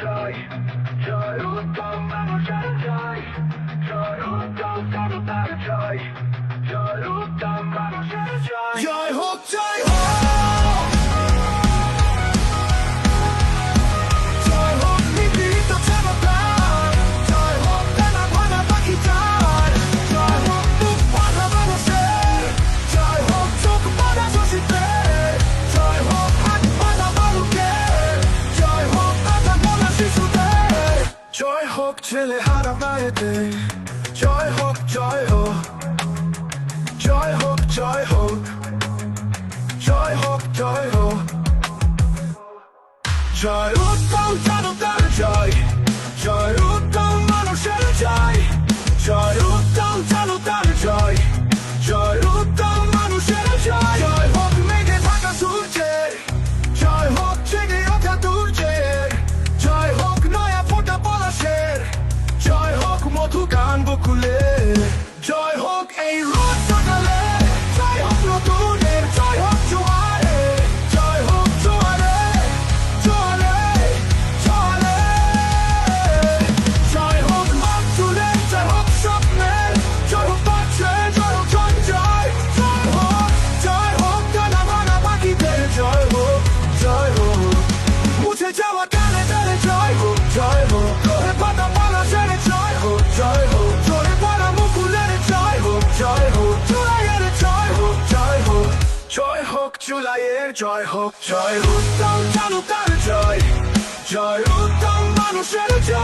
Joy, joy, joy. হোক ছেলে হারা বাড়িতে জয় হোক জয় হোক জয় হোক জয় হোক জয় হোক জয় হোক। জয় উত্তম জানো bokule জয় হোক জুলাইয়ের জয় হোক জয় উত্তম জনতার জয়। জয় উত্তম মানুষের জয়।